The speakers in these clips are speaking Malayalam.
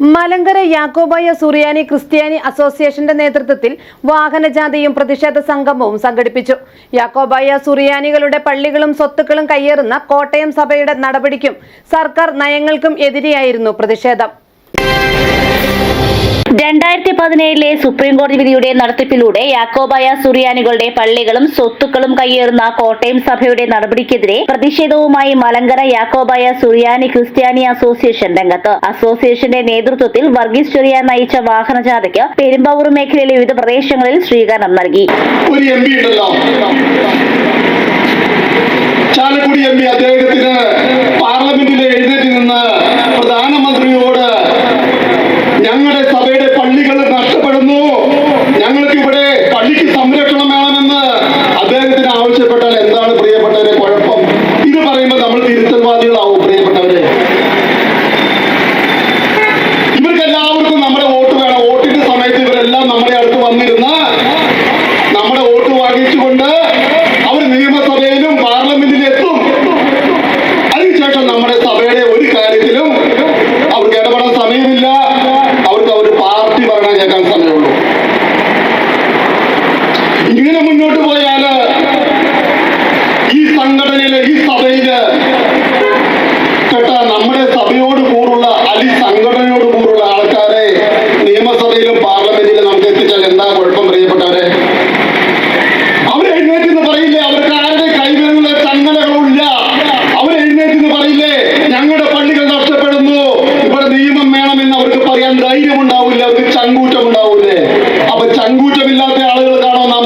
മലങ്കര യാക്കോബായ സുറിയാനി ക്രിസ്ത്യാനി അസോസിയേഷന്റെ നേതൃത്വത്തിൽ വാഹനജാഥയും പ്രതിഷേധ സംഗമവും സംഘടിപ്പിച്ചു. യാക്കോബായ സുറിയാനികളുടെ പള്ളികളും സ്വത്തുക്കളും കയ്യേറുന്ന കോട്ടയം സഭയുടെ നടപടിക്കും സർക്കാർ നയങ്ങൾക്കും എതിരെയായിരുന്നു പ്രതിഷേധം. രണ്ടായിരത്തി പതിനേഴിലെ സുപ്രീം കോടതി വിധിയുടെ നടത്തിപ്പിലൂടെ യാക്കോബായ സുറിയാനികളുടെ പള്ളികളും സ്വത്തുക്കളും കയ്യേറുന്ന കോട്ടയം സഭയുടെ നടപടിക്കെതിരെ പ്രതിഷേധവുമായി മലങ്കര യാക്കോബായ സുറിയാനി ക്രിസ്ത്യാനി അസോസിയേഷൻ രംഗത്ത്. അസോസിയേഷന്റെ നേതൃത്വത്തിൽ വർഗീസ് ചെറിയാൻ നയിച്ച വാഹനജാഥയ്ക്ക് പെരുമ്പാവൂർ മേഖലയിലെ വിവിധ പ്രദേശങ്ങളിൽ സ്വീകരണം നൽകി. ചാലക്കുടി എഴുന്നേറ്റ് നിന്ന് പ്രധാനമന്ത്രിയോട് ഞങ്ങളുടെ അപ്പൊ ചങ്കൂറ്റമില്ലാത്ത ആളുകൾക്കാണോ നാം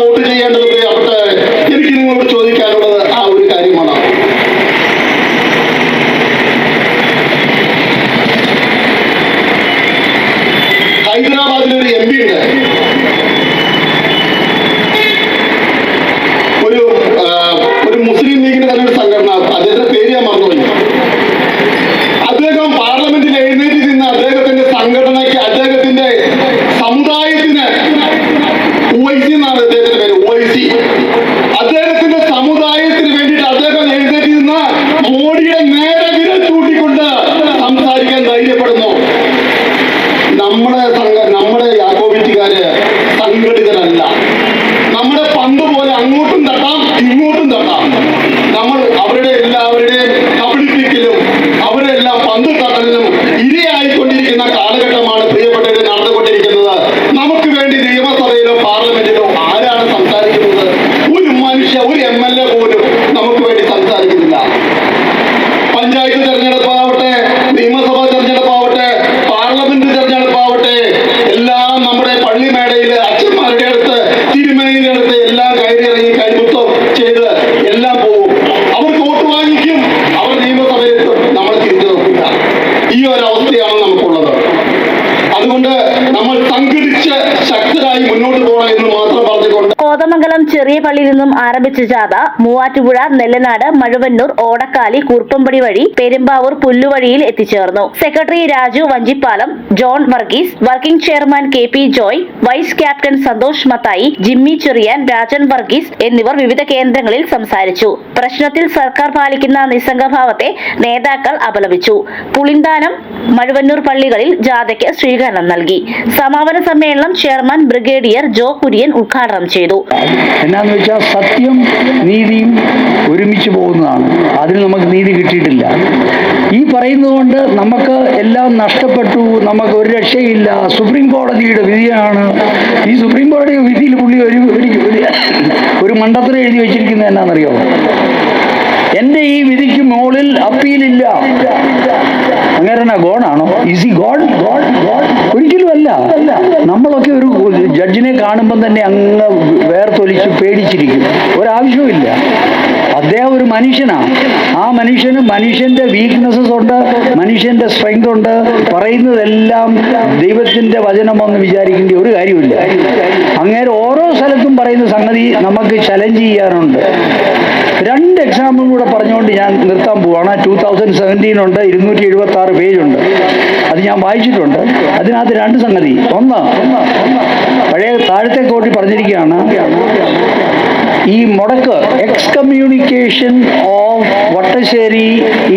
ചെറിയ പള്ളിയിൽ നിന്നും ആരംഭിച്ച ജാഥ മൂവാറ്റുപുഴ നെല്ലനാട് മഴുവന്നൂർ ഓടക്കാലി കൂർപ്പമ്പടി വഴി പെരുമ്പാവൂർ പുല്ലുവഴിയിൽ എത്തിച്ചേർന്നു. Secretary Raju Vanchippalam John Varghese working chairman K P Joy vice captain Santhosh Mathai Jimmy Cheriyan Rajan Varghese എന്നിവർ വിവിധ കേന്ദ്രങ്ങളിൽ സംസാരിച്ചു. പ്രശ്നത്തിൽ സർക്കാർ പാലിക്കുന്ന നിസ്സംഗഭാവത്തെ നേതാക്കൾ അപലപിച്ചു. പുളിന്താനം മഴുവന്നൂർ പള്ളികളിൽ ജാഥയ്ക്ക് സ്വീകരണം നൽകി. സമാപന സമ്മേളനം ചെയർമാൻ ബ്രിഗേഡിയർ ജോ കുര്യൻ ഉദ്ഘാടനം ചെയ്തു. എന്നാന്ന് വെച്ചാൽ സത്യം നീതിയും ഒരുമിച്ച് പോകുന്നതാണ്. അതിൽ നമുക്ക് നീതി കിട്ടിയിട്ടില്ല. ഈ പറയുന്നതുകൊണ്ട് നമുക്ക് എല്ലാം നഷ്ടപ്പെട്ടു നമുക്ക് ഒരു രക്ഷയില്ല. സുപ്രീം കോടതിയുടെ വിധിയാണ്. ഈ സുപ്രീം കോടതി വിധിയിൽ പുള്ളി ഒരു ഒരു- മണ്ടത്തരം എഴുതി വെച്ചിരിക്കുന്നത് എന്നാണെന്നറിയോ എന്റെ ഈ വിധിക്ക് മുകളിൽ അപ്പീലില്ല. അങ്ങനെ ഗോഡാണോ? ഈസ് ഈ ഗോഡ് ഗോഡ് ഒരിക്കലും അല്ല. നമ്മളൊക്കെ ഒരു ജഡ്ജിനെ കാണുമ്പം തന്നെ അങ്ങ് വേർത്തൊലിച്ച് പേടിച്ചിരിക്കും. ഒരാവശ്യവുമില്ല. അദ്ദേഹം ഒരു മനുഷ്യനാണ് ആ മനുഷ്യന് മനുഷ്യന്റെ വീക്ക്നെസ്സസ് ഉണ്ട് മനുഷ്യന്റെ സ്ട്രെങ്ത് ഉണ്ട്. പറയുന്നതെല്ലാം ദൈവത്തിന്റെ വചനമെന്ന് വിചാരിക്കേണ്ട ഒരു കാര്യമില്ല അങ്ങനെ ഓരോ സ്ഥലത്തും പറയുന്ന സംഗതി നമുക്ക് ചലഞ്ച് ചെയ്യാനുണ്ട് എക്സാമ്പിൾ കൂടെ പറഞ്ഞുകൊണ്ട് ഞാൻ നിർത്താൻ പോവാണ്. ടൂ തൗസൻഡ് സെവന്റീൻ ഉണ്ട് ഇരുന്നൂറ്റി എഴുപത്തി ആറ് പേജുണ്ട് അത് ഞാൻ വായിച്ചിട്ടുണ്ട്. അതിനകത്ത് രണ്ട് സംഗതി. ഒന്ന് പഴയ താഴത്തെ കോട്ടി പറഞ്ഞിരിക്കുകയാണ് ഈ മുടക്ക് excommunication of Vattasseri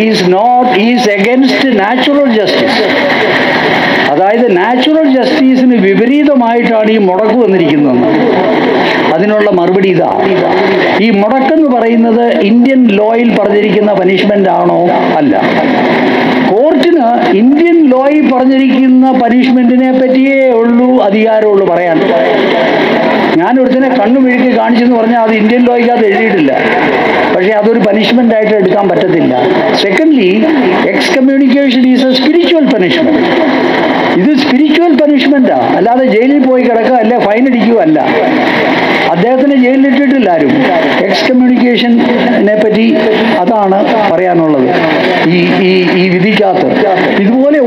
is not is against natural justice അതായത് നാച്ചുറൽ ജസ്റ്റിസിന് വിപരീതമായിട്ടാണ് ഈ മുടക്ക് വന്നിരിക്കുന്നത്. അതിനുള്ള മറുപടി ഇതാ. ഈ മുടക്കെന്ന് പറയുന്നത് ഇന്ത്യൻ ലോയിൽ പറഞ്ഞിരിക്കുന്ന പനിഷ്മെന്റ് ആണോ? അല്ല. കോർട്ടിന് ഇന്ത്യൻ ലോയിൽ പറഞ്ഞിരിക്കുന്ന പനിഷ്മെന്റിനെ പറ്റിയേ ഉള്ളൂ അധികാരമുള്ളൂ പറയാൻ. ഞാൻ ഒരുത്തിനെ കണ്ണു മിഴുക്കി കാണിച്ചെന്ന് പറഞ്ഞാൽ അത് ഇന്ത്യൻ ലോയ്ക്കകത്ത് എഴുതിയിട്ടില്ല. പക്ഷേ അതൊരു പനിഷ്മെന്റ് ആയിട്ട് എടുക്കാൻ പറ്റത്തില്ല. Secondly excommunication is a spiritual punishment ഇത് സ്പിരിച്വൽ പനിഷ്മെന്റാ അല്ലാതെ ജയിലിൽ പോയി കിടക്കുക അല്ലെ ഫൈൻ അടിക്കുക അല്ല. അദ്ദേഹത്തിന് ജയിലിലിട്ടിട്ടില്ല ആരും. എക്സ് കമ്മ്യൂണിക്കേഷനെ പറ്റി അതാണ് പറയാനുള്ളത്. ഈ ഈ ഈ വിധിക്കകത്ത്. ഇതുപോലെ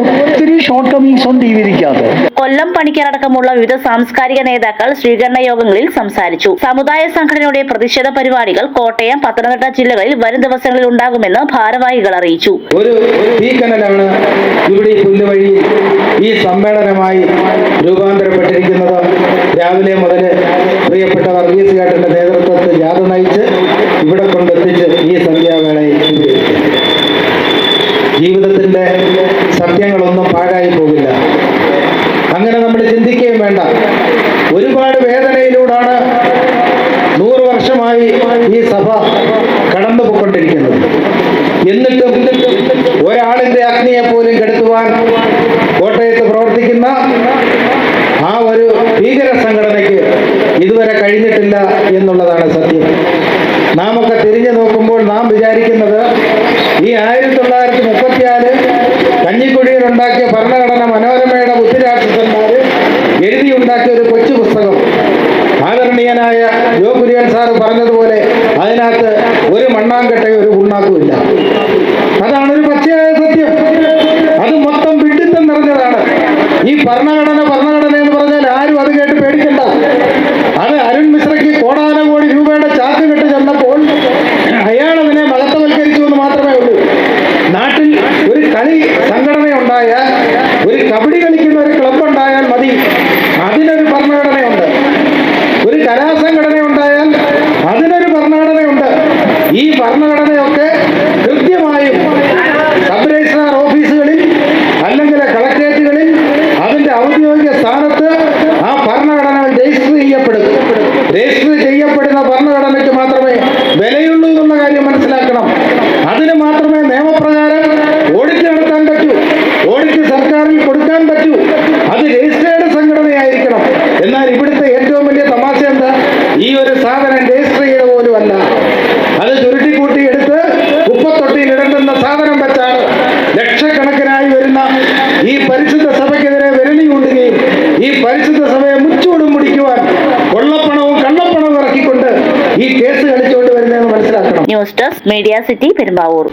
ഷോർട്ട് കമ്മിങ്സ് ഉണ്ട് ഈ വിധിക്കകത്ത് കൊല്ലം പണിക്കരടക്കമുള്ള വിവിധ സാംസ്കാരിക നേതാക്കൾ സ്വീകരണ യോഗങ്ങളിൽ സംസാരിച്ചു. സമുദായ സംഘടനയുടെ പ്രതിഷേധ പരിപാടികൾ കോട്ടയം പത്തനംതിട്ട ജില്ലകളിൽ വരും ദിവസങ്ങളിൽ ഉണ്ടാകുമെന്ന് ഭാരവാഹികൾ അറിയിച്ചു. ഒരു തീക്കനലാണ് ഇവിടെ പുല്ലുവഴി ഈ സമ്മേളനമായി രൂപാന്തരപ്പെട്ടിരിക്കുന്നത്. രാവിലെ മുതൽ പ്രിയപ്പെട്ട വർഗീസ് ചേട്ടന്റെ നേതൃത്വത്തിൽ ജാഥ നയിച്ച് ഇവിടെ കൊണ്ടെത്തിച്ച് ഈ സന്ധ്യാവേളയിൽ ജീവിതത്തിന്റെ സത്യങ്ങളൊന്നും പാഴായി പോകില്ല. അങ്ങനെ നമ്മൾ ചിന്തിക്കുകയും വേണ്ട. ഒരുപാട് വേദനയിലൂടാണ് നൂറ് വർഷമായി ഈ സഭ കടന്നു പോയിക്കൊണ്ടിരിക്കുന്നത് എന്നിട്ടും ഒരാളിന്റെ അഗ്നിയെ പോലും കെടുത്തുവാൻ കോട്ടയത്ത് പ്രവർത്തിക്കുന്ന ആ ഒരു ഭീകര സംഘടനയ്ക്ക് ഇതുവരെ കഴിഞ്ഞിട്ടില്ല എന്നുള്ളതാണ് സത്യം. നാമൊക്കെ തിരിഞ്ഞു നോക്കുമ്പോൾ നാം വിചാരിക്കുന്നത് ഈ ആയിരത്തി തൊള്ളായിരത്തി മുപ്പത്തിനാല് ഉണ്ടാക്കിയ ഭരണഘടന മനോരമയുടെ ബുദ്ധിരാക്ഷസന്മാർ എഴുതിയുണ്ടാക്കിയ ഒരു കൊച്ചു പുസ്തകം. ആദരണീയനായ ജോ കുര്യൻ സാറ് പറഞ്ഞതുപോലെ അതിനകത്ത് ഒരു മണ്ണാങ്കട്ട ഒരു ഉണ്ണാക്കുമില്ല അതാണ് ഒരു പച്ചയായ സത്യം. അത് മൊത്തം വിഡിത്തം നിറഞ്ഞതാണ്. ഈ ഭരണഘടന പരിശുദ്ധ സഭയെ മുച്ചൂടും മുടിക്കുവാൻ കൊള്ളപ്പണവും കള്ളപ്പണവും ഇറക്കിക്കൊണ്ട് ഈ കേസ് കളിച്ചുകൊണ്ട് വരുന്നതെന്ന് മനസ്സിലാക്കണം. News desk media city Perumbavoor